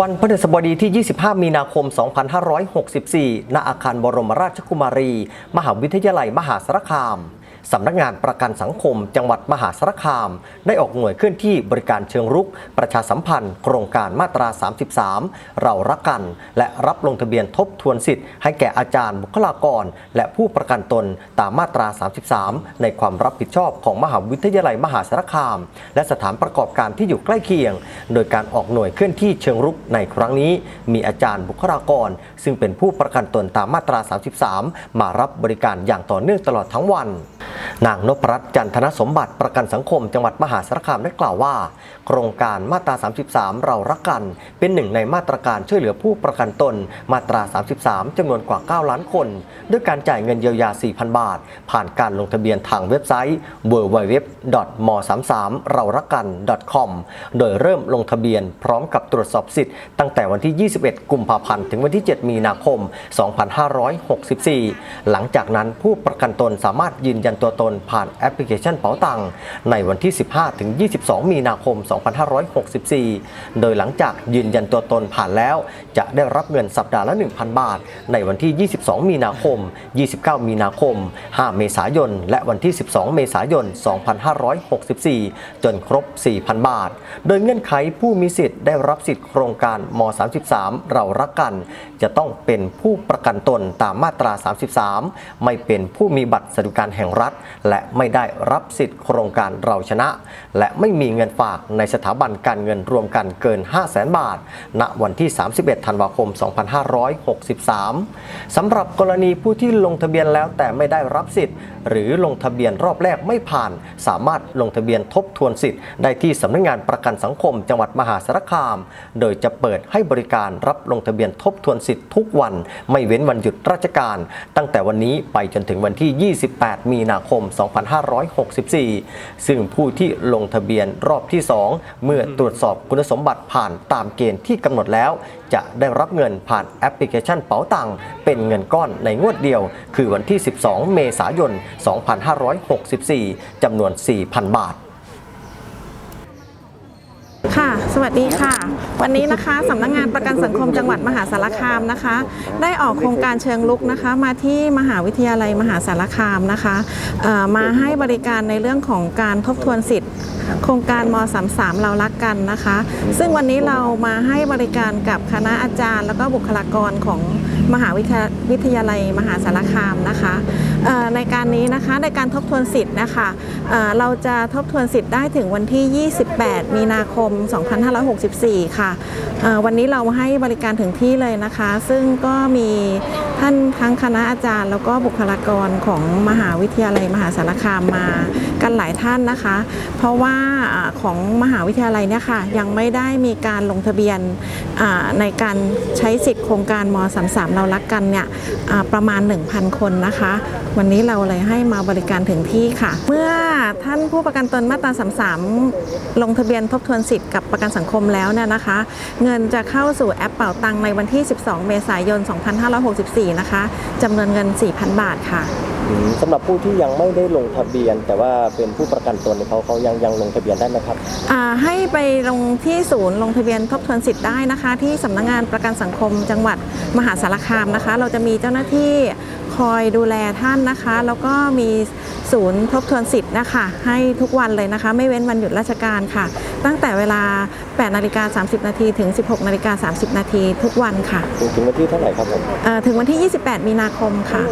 วันพฤหัสบดีที่ 25 มีนาคม 2564 ณ อาคารบรมราชกุมารี มหาวิทยาลัยมหาสารคาม สำนักงานประกันสังคม จังหวัดมหาสารคาม ได้ออกหน่วยเคลื่อนที่บริการเชิงรุก ประชาสัมพันธ์ โครงการมาตรา 33 เรารักกัน และรับลงทะเบียนทบทวนสิทธิ์ให้แก่อาจารย์บุคลากร และผู้ประกันตนตามมาตรา 33 ในความรับผิดชอบของมหาวิทยาลัยมหาสารคาม และสถานประกอบการที่อยู่ใกล้เคียง โดยการออกหน่วยเคลื่อนที่เชิงรุกในครั้งนี้ มีอาจารย์บุคลากร ซึ่งเป็นผู้ประกันตนตามมาตรา 33 มารับบริการอย่างต่อเนื่องตลอดทั้งวัน นางนพรัตน์จันทนสมบัติประกันสังคมจังหวัดมหาสารคามได้กล่าวว่า โครงการมาตรา 33 เรารักกัน เป็นหนึ่งในมาตรการช่วยเหลือผู้ประกันตนมาตรา 33จำนวนกว่า 9 ล้านคน ด้วยการจ่ายเงินเยียวยา 4,000 บาท ผ่านการลงทะเบียนทางเว็บไซต์ www.m33 เรารักกัน .com โดยเริ่มลงทะเบียนพร้อมกับตรวจสอบสิทธิ์ตั้งแต่วันที่ 21 กุมภาพันธ์ ถึงวันที่ 7 มีนาคม 2564 หลังจากนั้นผู้ประกันตนสามารถยืนยันตัวตนผ่านแอปพลิเคชันเป๋าตังในวันที่ 15 ถึง 22 มีนาคม 2564 โดยหลังจากยืนยันตัวตนผ่านแล้ว จะได้รับเงินสัปดาห์ละ 1,000 บาท ในวันที่ 22 มีนาคม 29 มีนาคม 5 เมษายน และวันที่ 12 เมษายน 2564 จนครบ 4,000 บาท โดยเงื่อนไขผู้มีสิทธิ์ได้รับสิทธิโครงการม 33 เรารักกัน จะต้องเป็นผู้ประกันตนตามมาตรา 33 ไม่เป็นผู้มีบัตรสวัสดิการแห่งรัฐและไม่ได้รับสิทธิโครงการเราชนะ และไม่มีเงินฝากในสถาบันการเงินรวมกันเกิน 5 0 0แสนบาท ณ วันที่ 31 ธันวาคม 2563 สำหรับกรณีผู้ที่ลงทะเบียนแล้วแต่ไม่ได้รับสิทธิ์ หรือลงทะเบียนรอบแรกไม่ผ่าน สามารถลงทะเบียนทบทวนสิทธิ์ได้ที่สำนักงานประกันสังคม จังหวัดมหาสารคาม โดยจะเปิดให้บริการรับลงทะเบียนทบทวนสิทธิ์ทุกวัน ไม่เว้นวันหยุดราชการ ตั้งแต่วันนี้ไปจนถึงวันที่ 28 มีนาคมคม 2564 ซึ่งผู้ที่ลงทะเบียนรอบที่ 2 เมื่อตรวจสอบคุณสมบัติผ่านตามเกณฑ์ที่กำหนดแล้ว จะได้รับเงินผ่านแอปพลิเคชันเป๋าตังเป็นเงินก้อนในงวดเดียว คือวันที่ 12 เมษายน 2564 จำนวน 4,000 บาท สวัสดีค่ะ วันนี้นะคะสำนักงงานประกันสังคมจังหวัดมหาสารคามนะคะ ได้ออกโครงการเชิงลุกนะคะ มาที่มหาวิทยาลัยมหาสารคามนะคะมาให้บริการในเรื่องของการทบทวนสิทธิ์ โครงการม 33 เรารักกันนะคะ ซึ่งวันนี้เรามาให้บริการกับคณะอาจารย์ แล้วก็บุคลากรของมหาวิทยาลัยมหาสารคามนะคะ ในการนี้นะคะในการทบทวนสิทธิ์นะคะเเราจะทบทวนสิทธิ์ได้ถึงวันที่ 28 มีนาคม 2564 ค่ะเอ่อวันนี้เราให้บริการถึงที่เลยนะคะ ซึ่งก็มีท่านทั้งคณะอาจารย์ แล้วก็บุคลากรของมหาวิทยาลัยมหาสารคามมากันหลายท่านนะคะ เพราะว่าของมหาวิทยาลัยเนี่ยค่ะยังไม่ได้มีการลงทะเบียนในการใช้สิทธิ์โครงการม 33 เรารักกันเนี่ยประมาณ 1,000 คนนะคะวันนี้เราเลยให้มาบริการถึงที่ค่ะ เมื่อท่านผู้ประกันตนมาตรา33 ลงทะเบียนทบทวนสิทธิ์กับประกันสังคมแล้วเนี่ยนะคะ เงินจะเข้าสู่แอปเป่าตังในวันที่ 12 เมษายน 2564 นะคะจำนวนเงิน 4,000 บาทค่ะ สำหรับผู้ที่ยังไม่ได้ลงทะเบียน แต่ว่าเป็นผู้ประกันตนเขาเขายังยังลงทะเบียนได้ไหมครับอ่าให้ไปลงที่ศูนย์ลงทะเบียนทบทวนสิทธิ์ได้นะคะ ที่สำนักงานประกันสังคมจังหวัดมหาสารคามนะคะ เราจะมีเจ้าหน้าที่คอยดูแลท่านนะคะ แล้วก็มีศูนย์ทบทวนสิทธิ์นะคะ ให้ทุกวันเลยนะคะ ไม่เว้นวันหยุดราชการค่ะ ตั้งแต่เวลา 8นาฬิกา30 นาทีถึง 16นาฬิกา30 นาทีทุกวันค่ะ ถึงวันที่เท่าไหร่ครับผมเอ่อถึงวันที่ 28 มีนาคมค่ะ